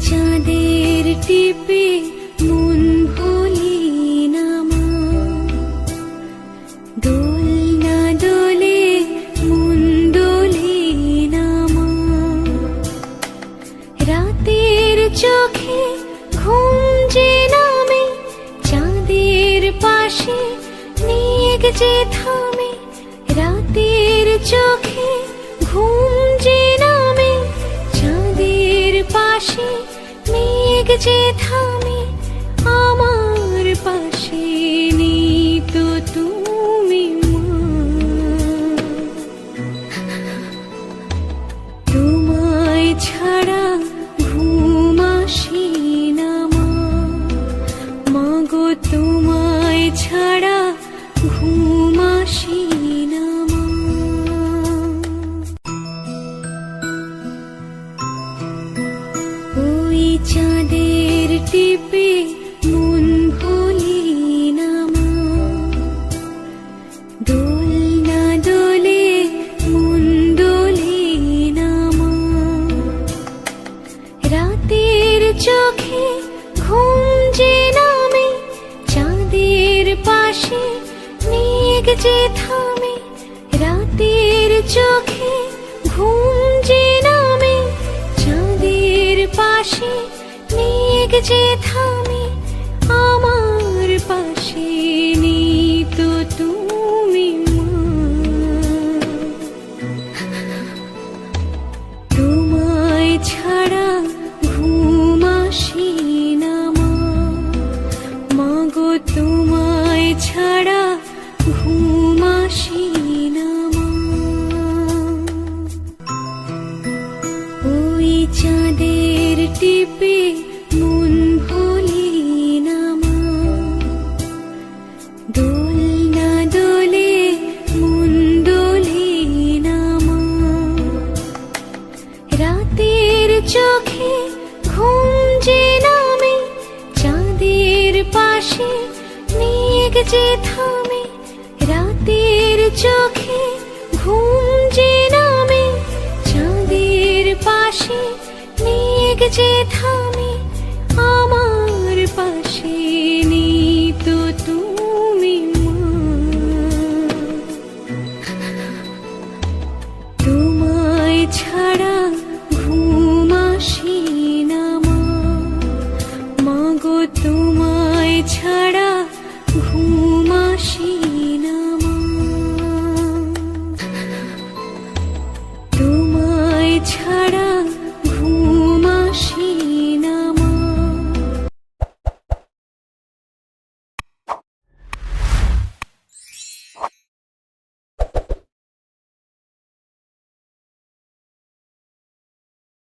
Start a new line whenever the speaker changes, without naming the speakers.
চাঁদের টিপে মন ভুলি না মা দোল দোলে মন দোলে না মা রাতের চোখে ঘুম যে নামে, চাঁদের পাশে মেঘ যে থামে, রাতের চোখে ঘুম যে নামে, চাঁদের পাশে যে থামে চাঁদের টিপে মন ভুলি না। মা দোল দোলে মন দোলে না। মা রাতের চোখে ঘুম যে নামে, চাঁদের পাশে মেঘ যে থামে, রাতের চোখে ঘুম যে নামে, চাঁদের পাশে যে থামে আমার পাশে তো তুমি তোমায় ছাড়া ঘুম আসি না মাগো, তোমায় ছাড়া ঘুম আসি না ওই চাঁদের টিপে চোখে ঘুম যে নামে, চাঁদের পাশে মেঘ যে রাতের চোখে ঘুম যে নামে, চাঁদের পাশে মেঘ যে ছাড়া